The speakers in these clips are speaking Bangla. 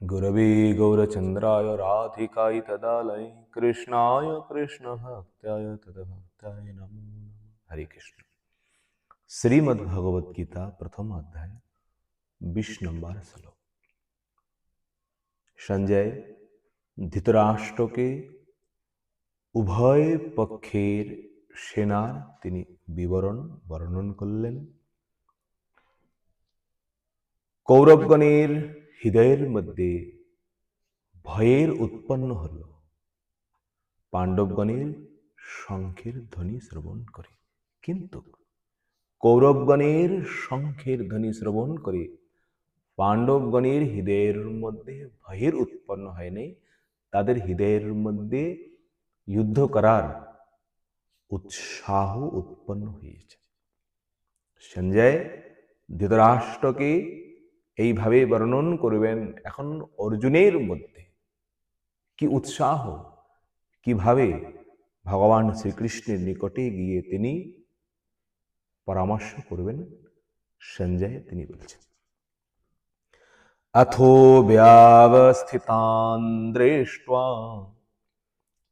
गुरवे गौरचन्द्राय राधिकाय तदालय कृष्णाय कृष्णभक्त्याय तदभक्त्याय नमो नमः हरे कृष्ण শ্রীমদ্ ভগবত গীতা প্রথম অধ্যায় বিশ নম্বর শ্লোক সঞ্জয় ধৃতরাষ্ট্রকে উভয় পক্ষের সেনার তিনি বিবরণ বর্ণন করলেন কৌরবগণের হৃদয়ের মধ্যে ভয়ের উৎপন্ন হল। পাণ্ডবগণের শঙ্খের ধ্বনি শ্রবণ করে। কিন্তু কৌরবগণের শঙ্খের ধ্বনি শ্রবণ করে পাণ্ডবগণের হৃদয়ের মধ্যে ভয়ের উৎপন্ন হয়নি তাদের হৃদয়ের মধ্যে যুদ্ধ করার উৎসাহ উৎপন্ন হয়েছে। সঞ্জয় ধৃতরাষ্ট্রকে এইভাবে বর্ণন করবেন এখন অর্জুনের মধ্যে কি উৎসাহ কিভাবে ভগবান শ্রীকৃষ্ণের নিকটে গিয়ে তিনি পরামর্শ করবেন সঞ্জয় তিনি বলছেন अथो व्यावस्थितान् दृष्ट्वा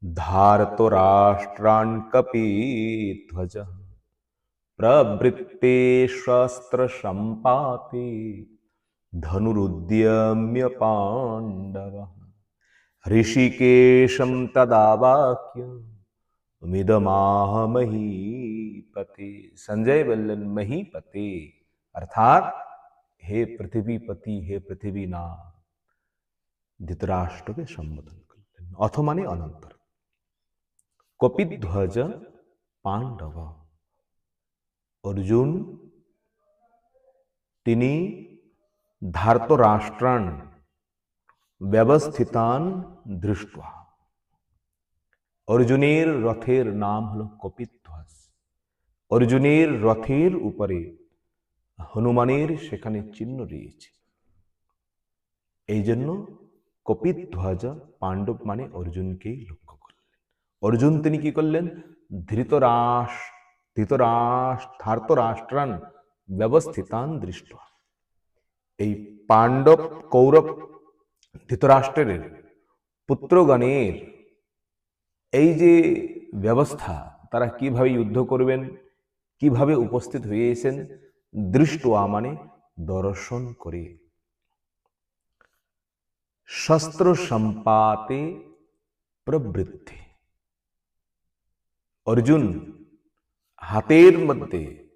धार्तराष्ट्रान् कपीध्वजः प्रवृत्ते शस्त्रसम्पाते धनुरुद्यम्य पाण्डवः ऋषिकेशं तदा वाक्य महीपते संजय वल्लन महीपते। अर्थात, हे पृथ्वीपति, हे पृथ्वीनाथ धृतराष्ट्र के संबोधन करते हैं अथ माने अनंतर कपिध्वज पांडव अर्जुन, तिनी ধার্তরাষ্ট্রান ব্যবস্থিতান দৃষ্ট অর্জুনের রথের নাম হলো কপিধ্বজ অর্জুনের রথের উপরে হনুমানের সেখানে চিহ্ন রয়েছে এই জন্য কপিধ্বজ পাণ্ডব মানে অর্জুনকেই লক্ষ্য করলেন। অর্জুন তিনি কি করলেন? ধৃতরাস ধৃতরাস ধার্তরাষ্ট্রান ব্যবস্থিতান দৃষ্ট এই পাণ্ডব কৌরব ধৃতরাষ্ট্রের পুত্রগণের এই যে ব্যবস্থা, তারা কীভাবে যুদ্ধ করবেন, কীভাবে উপস্থিত হয়েছেন দৃষ্টয়া মানে দর্শন করে। শস্ত্র সম্পাতে প্রবৃত্তি। অর্জুন হাতের মধ্যে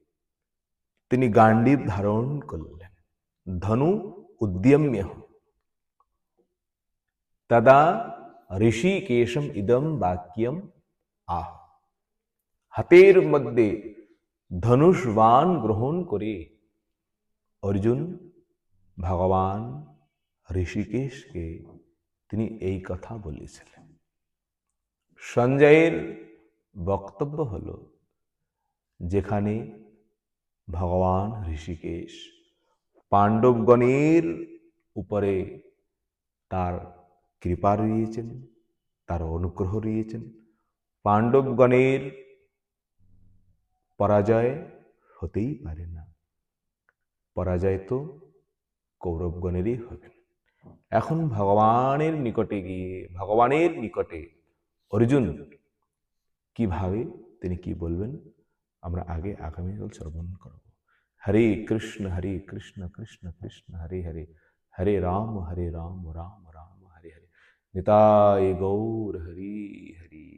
তিনি গান্ডীব ধারণ করলেন। ধনু উদ্যম্য তদা ঋষিকেশম ইদম বাক্যম আহ হাতের মধ্যে ধনুষবান গ্রহণ করে অর্জুন ভগবান ঋষিকেশকে তিনি এই কথা বলেছিলেন। সঞ্জয়ের বক্তব্য হল, যেখানে ভগবান ঋষিকেশ পাণ্ডবগণের উপরে তার কৃপা রয়েছেন, তার অনুগ্রহ রয়েছেন। পাণ্ডবগণের পরাজয় হতেই পারে না। পরাজয় তো কৌরবগণেরই হবে। এখন ভগবানের নিকটে গিয়ে, ভগবানের নিকটে অর্জুন কীভাবে, তিনি কি বলবেন? আমরা আগে আগামীকাল শ্রবণ করব। हरे कृष्ण हरे कृष्ण कृष्ण कृष्ण, हरे हरे। हरे राम हरे राम राम राम, हरे हरे। निताय गौर हरी हरी।